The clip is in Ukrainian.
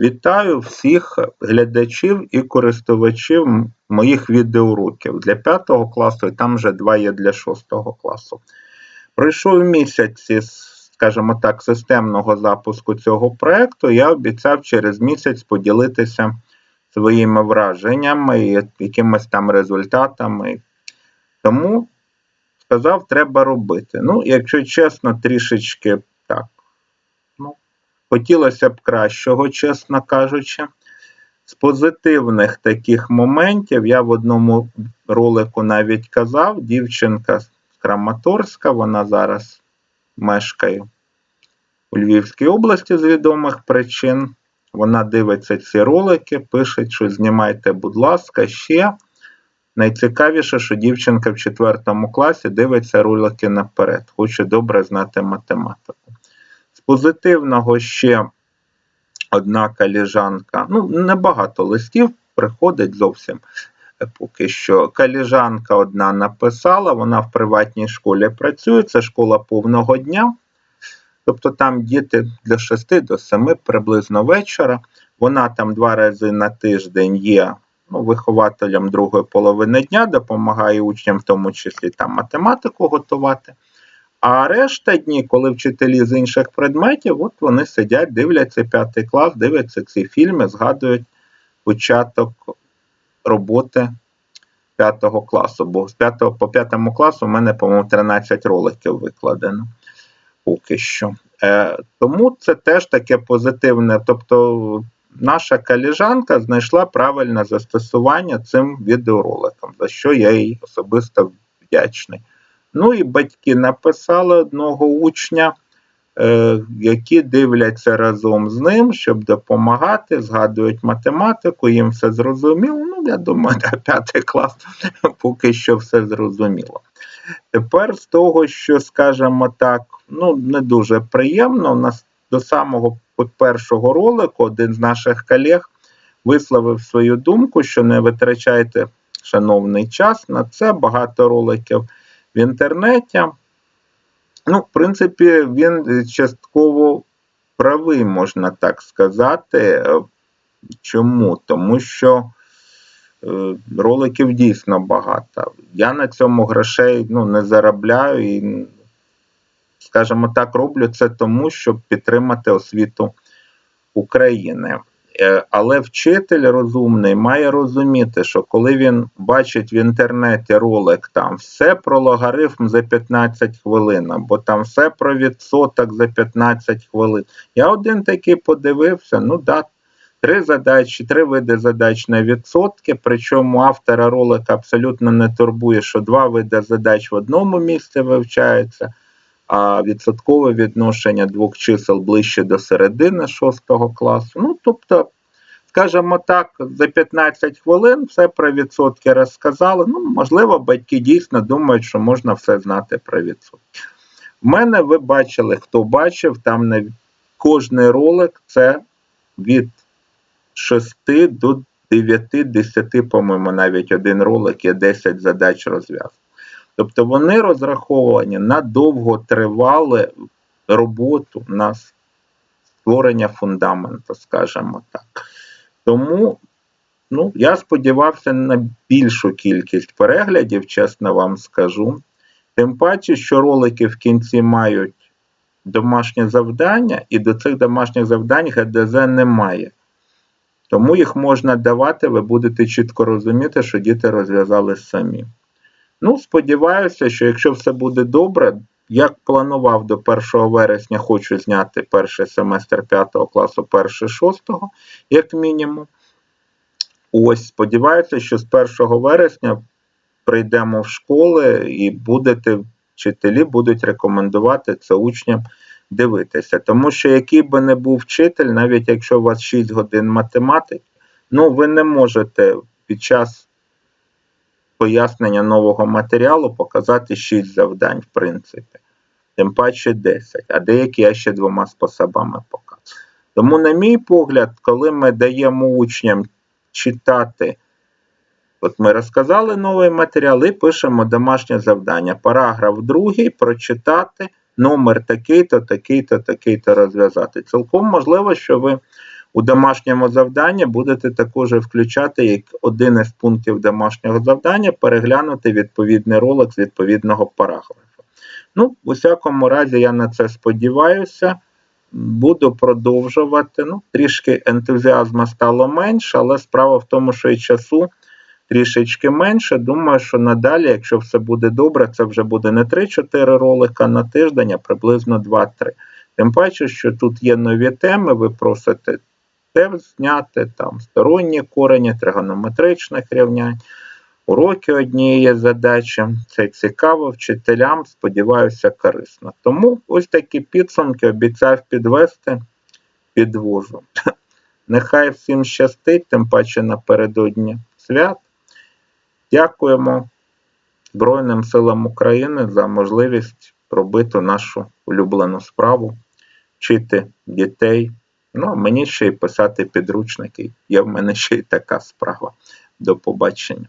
Вітаю всіх глядачів і користувачів моїх відеоуроків для 5 класу, і там вже два є для 6 класу. Пройшов місяць скажімо так, системного запуску цього проекту. Я обіцяв через місяць поділитися своїми враженнями і якимись там результатами. Тому сказав, треба робити. Ну, якщо чесно, трішечки так. Хотілося б кращого, чесно кажучи. З позитивних таких моментів я в одному ролику навіть казав, дівчинка з Краматорська, вона зараз мешкає у Львівській області з відомих причин. Вона дивиться ці ролики, пише, що знімайте, будь ласка, ще. Найцікавіше, що дівчинка в 4 класі дивиться ролики наперед, хоче добре знати математику. Позитивного ще одна каліжанка, ну, небагато листів приходить зовсім е, поки що. Каліжанка одна написала, вона в приватній школі працює, це школа повного дня. Тобто там діти для 6 до 7 приблизно вечора. Вона там два рази на тиждень є ну, вихователем другої половини дня, допомагає учням, в тому числі там математику готувати. А решта дні, коли вчителі з інших предметів, от вони сидять, дивляться п'ятий клас, дивляться ці фільми, згадують початок роботи п'ятого класу. Бо з п'ятого по п'ятому класу в мене, по-моєму, 13 роликів викладено поки що. Е, тому це теж таке позитивне. Тобто, наша каліжанка знайшла правильне застосування цим відеороликам, за що я їй особисто вдячний. Ну і батьки написали одного учня, е, які дивляться разом з ним, щоб допомагати, згадують математику, їм все зрозуміло. Ну, я думаю, на п'ятий клас поки що все зрозуміло. Тепер з того, що, скажімо так, ну не дуже приємно, у нас до самого першого ролику один з наших колег висловив свою думку, що не витрачайте шановний час на це, багато роликів в інтернеті. Ну, в принципі, він частково правий, можна так сказати. Чому? Тому що е, роликів дійсно багато. Я на цьому грошей ну, не заробляю і, скажімо так, роблю це тому, щоб підтримати освіту України. Е, Але вчитель розумний має розуміти, що коли він бачить в інтернеті ролик, там все про логарифм за 15 хвилин, або там все про відсоток за 15 хвилин. Я один такий подивився, ну да, три задачі, три види задач на відсотки, причому автора ролика абсолютно не турбує, що два види задач в одному місці вивчаються, а відсоткове відношення двох чисел ближче до середини шостого класу. Ну, тобто, скажімо так, за 15 хвилин все про відсотки розказали. Ну, можливо, батьки дійсно думають, що можна все знати про відсотки. В мене ви бачили, хто бачив, там на кожний ролик це від 6 до 9-10, по-моєму, навіть один ролик є 10 задач розв'язок. Тобто вони розраховані на довготривалу роботу, на створення фундаменту, скажімо так. Тому ну, я сподівався на більшу кількість переглядів, чесно вам скажу. Тим паче, що ролики в кінці мають домашнє завдання, і до цих домашніх завдань ГДЗ немає. Тому їх можна давати, ви будете чітко розуміти, що діти розв'язали самі. Ну, сподіваюся, що якщо все буде добре, як планував до 1 вересня, хочу зняти перший семестр 5 класу, перший 6, як мінімум. Ось, сподіваюся, що з 1 вересня прийдемо в школи і будете, вчителі будуть рекомендувати це учням дивитися. Тому що який би не був вчитель, навіть якщо у вас 6 годин математики, ну ви не можете під час пояснення нового матеріалу показати 6 завдань, в принципі. Тим паче 10, а деякі я ще двома способами показую. Тому, на мій погляд, коли ми даємо учням читати, от ми розказали новий матеріал і пишемо домашнє завдання. Параграф другий прочитати, номер такий-то, такий-то, такий-то розв'язати. Цілком можливо, що ви У домашньому завданні будете також включати як один із пунктів домашнього завдання переглянути відповідний ролик з відповідного параграфу. Ну, в усякому разі, я на це сподіваюся. Буду продовжувати. Ну, трішки ентузіазму стало менше, але справа в тому, що і часу трішечки менше. Думаю, що надалі, якщо все буде добре, це вже буде не 3-4 ролика на тиждень, а приблизно 2-3. Тим паче, що тут є нові теми, ви просите те зняти, там сторонні корені, тригонометричних рівнянь, уроки однієї задачі. Це цікаво вчителям, сподіваюся, корисно. Тому ось такі підсумки обіцяв підвести, підвожу. Нехай всім щастить, тим паче напередодні свят. Дякуємо Збройним силам України за можливість робити нашу улюблену справу, вчити дітей. Ну, мені ще й писати підручники. Є в мене ще й така справа. До побачення.